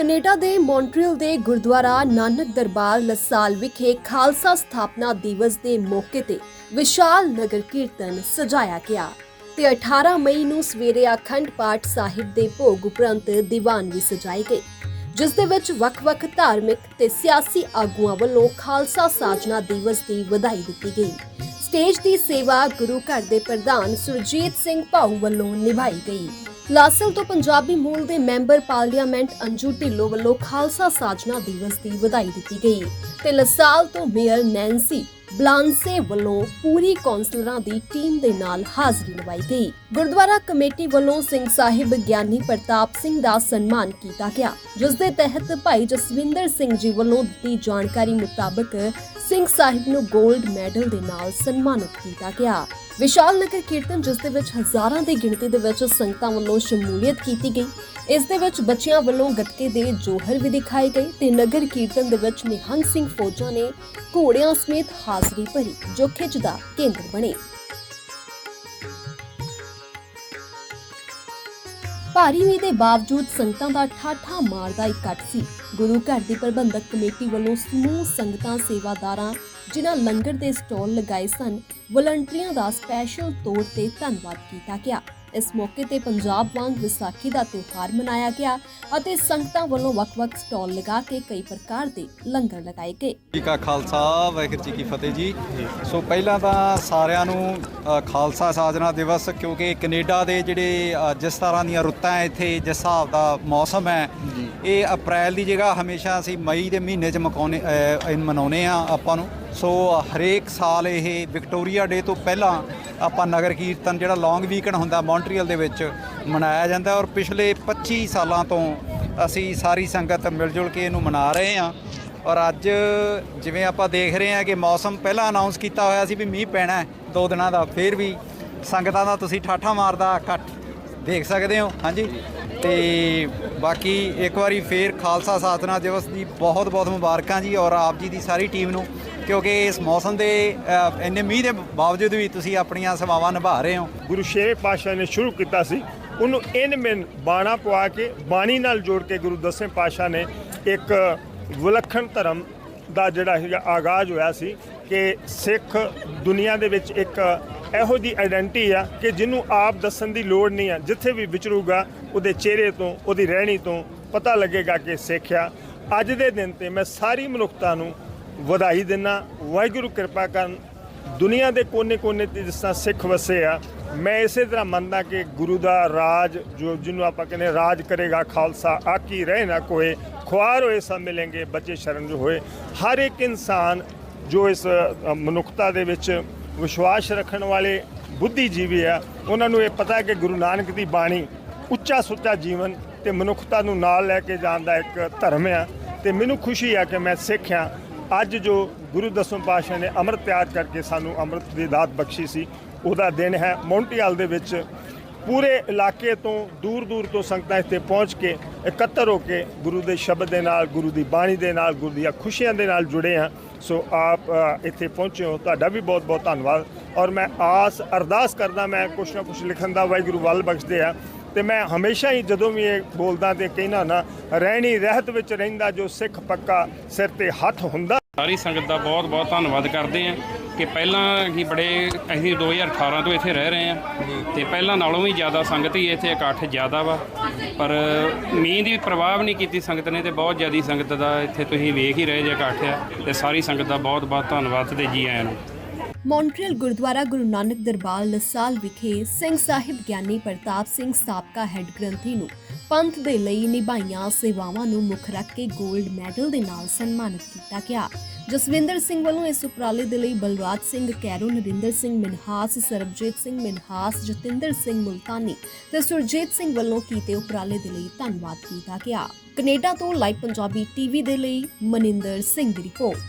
Canada ਦੇ Montreal ਦੇ Gurdwara Nanak Darbar LaSalle ਵਿਖੇ ਖਾਲਸਾ ਸਥਾਪਨਾ ਦਿਵਸ ਦੇ ਮੌਕੇ ਤੇ ਵਿਸ਼ਾਲ ਨਗਰ ਕੀਰਤਨ ਸਜਾਇਆ ਗਿਆ ਤੇ 18 ਮਈ ਨੂੰ ਸਵੇਰੇ ਅਖੰਡ ਪਾਠ ਸਾਹਿਬ ਦੇ ਭੋਗ ਉਪਰੰਤ ਦੀਵਾਨ ਵੀ ਸਜਾਏ ਗਏ ਜਿਸ ਦੇ ਵਿੱਚ ਵੱਖ-ਵੱਖ ਧਾਰਮਿਕ ਤੇ ਸਿਆਸੀ ਆਗੂਆਂ ਵੱਲੋਂ ਖਾਲਸਾ ਸਾਜਨਾ ਦਿਵਸ ਦੀ ਵਧਾਈ ਦਿੱਤੀ ਗਈ। ਸਟੇਜ ਦੀ ਸੇਵਾ ਗੁਰੂ ਘਰ ਦੇ ਪ੍ਰਧਾਨ ਸੁਰਜੀਤ ਸਿੰਘ ਭਾਊ ਵੱਲੋਂ ਨਿਭਾਈ ਗਈ। ਲਾਸਲ ਤੋਂ ਪੰਜਾਬੀ ਮੂਲ ਦੇ ਮੈਂਬਰ ਪਾਰਲੀਮੈਂਟ ਅੰਜੂ ਢਿੱਲੋਂ ਵੱਲੋਂ ਖਾਲਸਾ ਸਾਜਨਾ ਦਿਵਸ ਦੀ ਵਧਾਈ ਦਿੱਤੀ ਗਈ ਤੇ ਲਸਾਲ ਤੋਂ ਮੇਅਰ ਨੈਂਸੀ ਬਲਾਂਸੇ ਵੱਲੋਂ ਪੂਰੀ ਕੌਂਸਲਰਾਂ ਦੀ ਟੀਮ ਦੇ ਨਾਲ ਹਾਜ਼ਰੀ ਲਵਾਈ ਗਈ। ਗੁਰਦੁਆਰਾ ਕਮੇਟੀ ਵੱਲੋਂ ਸਿੰਘ ਸਾਹਿਬ ਗਿਆਨੀ ਪ੍ਰਤਾਪ ਸਿੰਘ ਦਾ ਸਨਮਾਨ ਕੀਤਾ ਗਿਆ ਜਿਸ ਦੇ ਤਹਿਤ ਭਾਈ ਜਸਵਿੰਦਰ ਸਿੰਘ ਜੀ ਵੱਲੋਂ ਦਿੱਤੀ ਜਾਣਕਾਰੀ ਮੁਤਾਬਕ ਸਿੰਘ ਸਾਹਿਬ ਨੂੰ 골ਡ ਮੈਡਲ ਦੇ ਨਾਲ ਸਨਮਾਨਿਤ ਕੀਤਾ ਗਿਆ। ਵਿਸ਼ਾਲ ਨਗਰ ਕੀਰਤਨ, ਜਿਸ ਦੇ ਵਿੱਚ ਹਜ਼ਾਰਾਂ ਦੀ ਗਿਣਤੀ ਦੇ ਵਿੱਚ ਸੰਗਤਾਂ ਵੱਲੋਂ ਸ਼ਮੂਲੀਅਤ ਕੀਤੀ ਗਈ। ਇਸ ਦੇ ਵਿੱਚ ਬੱਚਿਆਂ ਵੱਲੋਂ ਗੱਤਕੇ ਦੇ ਜੋਹਰ ਵੀ ਦਿਖਾਏ ਗਏ ਤੇ ਨਗਰ ਕੀਰਤਨ ਦੇ ਵਿੱਚ ਨਿਹੰਗ ਸਿੰਘ ਫੌਜਾਂ ਨੇ ਘੋੜਿਆਂ ਸਮੇਤ ਹਾਜ਼ਰੀ ਭਰੀ, ਜੋ ਖਿੱਚ ਦਾ ਕੇਂਦਰ ਬਣੇ। ਭਾਰੀ ਮੀਂਹ ਦੇ ਬਾਵਜੂਦ ਸੰਗਤਾਂ ਦਾ ਠਾਠਾ ਮਾਰਦਾ ਇਕੱਠ ਸੀ। ਗੁਰੂ ਘਰ ਦੀ ਪ੍ਰਬੰਧਕ ਕਮੇਟੀ ਵੱਲੋਂ ਸਮੂਹ ਸੰਗਤਾਂ, ਸੇਵਾਦਾਰਾਂ, ਜਿਨ੍ਹਾਂ ਲੰਗਰ ਦੇ ਸਟਾਲ ਲਗਾਏ ਸਨ, ਵਲੰਟੀਅਰਾਂ ਦਾ ਸਪੈਸ਼ਲ ਤੌਰ ਤੇ ਧੰਨਵਾਦ ਕੀਤਾ ਗਿਆ। ਇਸ ਮੌਕੇ ਤੇ ਪੰਜਾਬ ਵਾਂਗ ਵਿਸਾਖੀ ਦਾ ਤਿਉਹਾਰ ਮਨਾਇਆ ਗਿਆ ਅਤੇ ਸੰਗਤਾਂ ਵੱਲੋਂ ਵੱਖ-ਵੱਖ ਸਟਾਲ ਲਗਾ ਕੇ ਕਈ ਪ੍ਰਕਾਰ ਦੇ ਲੰਗਰ ਲਗਾਏ ਗਏ। ਜੀ ਕਾ ਖਾਲਸਾ ਵਾਹਿਗੁਰੂ ਜੀ ਕੀ ਫਤਿਹ ਜੀ। ਸੋ ਪਹਿਲਾਂ ਤਾਂ ਸਾਰਿਆਂ ਨੂੰ ਖਾਲਸਾ ਸਾਜਨਾ ਦਿਵਸ ਕਿਉਂਕਿ ਕੈਨੇਡਾ ਦੇ ਜਿਹੜੇ ਜਿਸ ਤਰ੍ਹਾਂ ਦੀਆਂ ਰੁੱਤਾਂ ਹੈ ਇੱਥੇ ਜਿਸ ਹਿਸਾਬ ਦਾ ਮੌਸਮ ਹੈ ਇਹ ਅਪ੍ਰੈਲ ਦੀ ਜਗ੍ਹਾ ਹਮੇਸ਼ਾ ਅਸੀਂ ਮਈ ਦੇ ਮਹੀਨੇ 'ਚ ਮਕਾਉਨੇ ਮਨਾਉਨੇ ਆ ਆਪਾਂ ਨੂੰ। ਸੋ ਹਰੇਕ ਸਾਲ ਇਹ ਵਿਕਟੋਰੀਆ ਡੇ ਤੋਂ ਪਹਿਲਾਂ ਆਪਾਂ ਨਗਰ ਕੀਰਤਨ ਜਿਹੜਾ ਲੌਂਗ ਵੀਕਐਂਡ ਹੁੰਦਾ ਮੌਂਟਰੀਅਲ ਦੇ ਵਿੱਚ ਮਨਾਇਆ ਜਾਂਦਾ ਔਰ ਪਿਛਲੇ 25 ਸਾਲਾਂ ਤੋਂ ਅਸੀਂ ਸਾਰੀ ਸੰਗਤ ਮਿਲ ਜੁਲ ਕੇ ਇਹਨੂੰ ਮਨਾ ਰਹੇ ਹਾਂ। ਔਰ ਅੱਜ ਜਿਵੇਂ ਆਪਾਂ ਦੇਖ ਰਹੇ ਹਾਂ ਕਿ ਮੌਸਮ ਪਹਿਲਾਂ ਅਨਾਉਂਸ ਕੀਤਾ ਹੋਇਆ ਸੀ ਵੀ ਮੀਂਹ ਪੈਣਾ ਹੈ, ਦੋ ਦਿਨਾਂ ਦਾ, ਫੇਰ ਵੀ ਸੰਗਤਾਂ ਦਾ ਤੁਸੀਂ ਠਾਠਾ ਮਾਰਦਾ ਇਕੱਠ ਦੇਖ ਸਕਦੇ ਹੋ, ਹਾਂਜੀ? ਤੇ ਬਾਕੀ ਇੱਕ ਵਾਰੀ ਫੇਰ ਖਾਲਸਾ ਸਾਧਨਾ ਦਿਵਸ ਦੀ ਬਹੁਤ ਬਹੁਤ ਮੁਬਾਰਕਾਂ ਜੀ ਔਰ ਆਪ ਜੀ ਦੀ ਸਾਰੀ ਟੀਮ ਨੂੰ। ਕਿਉਂਕਿ ਇਸ ਮੌਸਮ ਦੇ ਇੰਨੇ ਮੀਂਹ ਦੇ ਬਾਵਜੂਦ ਵੀ ਤੁਸੀਂ ਆਪਣੀਆਂ ਸੇਵਾਵਾਂ ਨਿਭਾ ਰਹੇ ਹੋ। ਗੁਰੂ ਛੇਵੇਂ ਪਾਤਸ਼ਾਹ ਨੇ ਸ਼ੁਰੂ ਕੀਤਾ ਸੀ। ਉਹਨੂੰ ਇਨ ਮਿਨ ਬਾਣਾ ਪਵਾ ਕੇ, ਬਾਣੀ ਨਾਲ ਜੋੜ ਕੇ ਗੁਰੂ ਦਸਵੇਂ ਪਾਤਸ਼ਾਹ ਨੇ ਇੱਕ ਵਿਲੱਖਣ ਧਰਮ ਦਾ ਜਿਹੜਾ ਹੈਗਾ ਆਗਾਜ਼ ਹੋਇਆ ਸੀ ਕਿ ਸਿੱਖ ਦੁਨੀਆ ਦੇ ਵਿੱਚ ਇੱਕ ਇਹੋ ਜੀ ਆਇਡੈਂਟੀ ਆ ਕਿ ਜਿਹਨੂੰ ਆਪ ਦੱਸਣ ਦੀ ਲੋੜ ਨਹੀਂ ਆ। ਜਿੱਥੇ ਵੀ ਵਿਚਰੂਗਾ, ਉਹਦੇ ਚਿਹਰੇ ਤੋਂ, ਉਹਦੀ ਰਹਿਣੀ ਤੋਂ ਪਤਾ ਲੱਗੇਗਾ ਕਿ ਸਿੱਖ ਆ। ਅੱਜ ਦੇ ਦਿਨ ਤੇ ਮੈਂ ਸਾਰੀ ਮਨੁੱਖਤਾ ਨੂੰ ਵਧਾਈ ਦਿੰਦਾ ਵਾਹਿਗੁਰੂ ਕਿਰਪਾ ਕਰਨ। ਦੁਨੀਆ ਦੇ ਕੋਨੇ-ਕੋਨੇ ਤੇ ਜਿਸ ਤਰ੍ਹਾਂ ਸਿੱਖ ਵਸੇ ਆ, ਮੈਂ ਇਸੇ ਤਰ੍ਹਾਂ ਮੰਨਦਾ ਕਿ ਗੁਰੂ ਦਾ ਰਾਜ, ਜੋ ਜਿਹਨੂੰ ਆਪਾਂ ਕਹਿੰਦੇ ਰਾਜ ਕਰੇਗਾ ਖਾਲਸਾ ਆਕੀ ਰਹੇ ਨਾ ਕੋਏ ਖੁਆਰ ਹੋਏ ਸਭ ਮਿਲेंगे ਬੱਚੇ ਸ਼ਰਨ ਜੋ ਹੋਏ। ਹਰ ਇੱਕ ਇਨਸਾਨ ਜੋ ਇਸ ਮਨੁੱਖਤਾ ਦੇ ਵਿੱਚ ਵਿਸ਼ਵਾਸ ਰੱਖਣ ਵਾਲੇ ਬੁੱਧੀਜੀਵੀ ਆ, ਉਹਨਾਂ ਨੂੰ ਇਹ ਪਤਾ ਹੈ ਕਿ ਗੁਰੂ ਨਾਨਕ ਦੀ ਬਾਣੀ ਉੱਚਾ ਸੁੱਚਾ ਜੀਵਨ ਤੇ ਮਨੁੱਖਤਾ ਨੂੰ ਨਾਲ ਲੈ ਕੇ ਜਾਣ ਦਾ ਇੱਕ ਧਰਮ ਆ। ਤੇ ਮੈਨੂੰ ਖੁਸ਼ੀ ਆ ਕਿ ਮੈਂ ਸਿੱਖ ਆ। ਅੱਜ ਜੋ ਗੁਰੂ ਦਸਵੇਂ ਪਾਤਸ਼ਾਹ ਨੇ ਅੰਮ੍ਰਿਤ ਤਿਆਰ ਕਰਕੇ ਸਾਨੂੰ ਅੰਮ੍ਰਿਤ ਦੀ ਦਾਤ ਬਖਸ਼ੀ ਸੀ, ਉਹਦਾ ਦਿਨ ਹੈ ਮੌਂਟਰੀਅਲ ਦੇ ਵਿੱਚ। ਪੂਰੇ ਇਲਾਕੇ ਤੋਂ ਦੂਰ ਦੂਰ ਤੋਂ ਸੰਗਤਾਂ ਇੱਥੇ ਪਹੁੰਚ ਕੇ ਇਕੱਤਰ ਹੋ ਕੇ ਗੁਰੂ ਦੇ ਸ਼ਬਦ ਦੇ ਨਾਲ, ਗੁਰੂ ਦੀ ਬਾਣੀ ਦੇ ਨਾਲ, ਗੁਰੂ ਦੀਆਂ ਖੁਸ਼ੀਆਂ ਦੇ ਨਾਲ ਜੁੜੇ ਆ ਸੋ ਆਪ ਇੱਥੇ ਪਹੁੰਚੇ ਹੋ। ਤੁਹਾਡਾ ਵੀ ਬਹੁਤ ਬਹੁਤ ਧੰਨਵਾਦ। ਔਰ ਮੈਂ ਆਸ, ਅਰਦਾਸ ਕਰਦਾ ਮੈਂ ਕੁਛ ਨਾ ਕੁਛ ਲਿਖਣ ਦਾ ਵਾਹਿਗੁਰੂ ਵੱਲ ਬਖਸ਼ਦੇ ਆ। ਤੇ ਮੈਂ ਹਮੇਸ਼ਾ ਹੀ ਜਦੋਂ ਵੀ ਇਹ ਬੋਲਦਾ ਤੇ ਕਹਿਣਾ ਨਾ, ਰਹਿਣੀ ਰਹਿਤ ਵਿੱਚ ਰਹਿੰਦਾ ਜੋ ਸਿੱਖ ਪੱਕਾ ਸਿਰ ਤੇ ਹੱਥ ਹੁੰਦਾ ਸਾਰੀ ਸੰਗਤ ਦਾ ਬਹੁਤ ਬਹੁਤ ਧੰਨਵਾਦ ਕਰਦੇ ਹਾਂ ਕਿ ਪਹਿਲਾਂ ਅਸੀਂ ਬੜੇ ਅਸੀਂ 2018 ਤੋਂ ਇੱਥੇ ਰਹਿ ਰਹੇ ਹਾਂ ਤੇ ਪਹਿਲਾਂ ਨਾਲੋਂ ਵੀ ਜ਼ਿਆਦਾ ਸੰਗਤ ਹੀ ਇੱਥੇ ਇਕੱਠ ਜ਼ਿਆਦਾ ਵਾ। ਪਰ ਮੀਂਹ ਦੀ ਪ੍ਰਵਾਹ ਵੀ ਨਹੀਂ ਕੀਤੀ ਸੰਗਤ ਨੇ ਤੇ ਬਹੁਤ ਜ਼ਿਆਦੀ ਸੰਗਤ ਦਾ ਇੱਥੇ ਤੁਸੀਂ ਵੇਖ ਹੀ ਰਹੇ ਜੇ ਇਕੱਠ ਆ ਤੇ ਸਾਰੀ ਸੰਗਤ ਦਾ ਬਹੁਤ ਬਹੁਤ ਧੰਨਵਾਦ ਤੇ ਜੀ ਆਇਆਂ ਨੂੰ। ਮੌਂਟਰੀਅਲ ਗੁਰਦੁਆਰਾ ਗੁਰੂ ਨਾਨਕ ਦਰਬਾਰ ਲਸਾਲ ਵਿਖੇ ਸਿੰਘ ਸਾਹਿਬ ਗਿਆਨੀ ਪ੍ਰਤਾਪ ਸਿੰਘ ਸਾਬਕਾ ਹੈੱਡ ਗ੍ਰੰਥੀ ਨੂੰ ਪੰਥ ਦੇ ਲਈ ਨਿਭਾਈਆਂ ਸੇਵਾਵਾਂ ਨੂੰ ਮੁੱਖ ਰੱਖ ਕੇ 골ਡ ਮੈਡਲ ਦੇ ਨਾਲ ਸਨਮਾਨਿਤ ਕੀਤਾ ਗਿਆ। ਜਸਵਿੰਦਰ ਸਿੰਘ ਵੱਲੋਂ ਇਸ ਉਪਰਾਲੇ ਦੇ ਲਈ ਬਲਰਾਜ ਸਿੰਘ ਕੈਰੋ, ਨਰਿੰਦਰ ਸਿੰਘ ਮਿਨਹਾਸ, ਸਰਬਜੀਤ ਸਿੰਘ ਮਿਨਹਾਸ, ਜਤਿੰਦਰ ਸਿੰਘ ਮੁਲਤਾਨੀ ਤੇ ਸੁਰਜੀਤ ਸਿੰਘ ਵੱਲੋਂ ਕੀਤੇ ਉਪਰਾਲੇ ਦੇ ਲਈ ਧੰਨਵਾਦ ਕੀਤਾ ਗਿਆ। ਕੈਨੇਡਾ ਤੋਂ ਲਾਈਵ ਪੰਜਾਬੀ ਟੀਵੀ ਦੇ ਲਈ ਮਨਿੰਦਰ ਸਿੰਘ ਦੀ ਰਿਪੋਰਟ।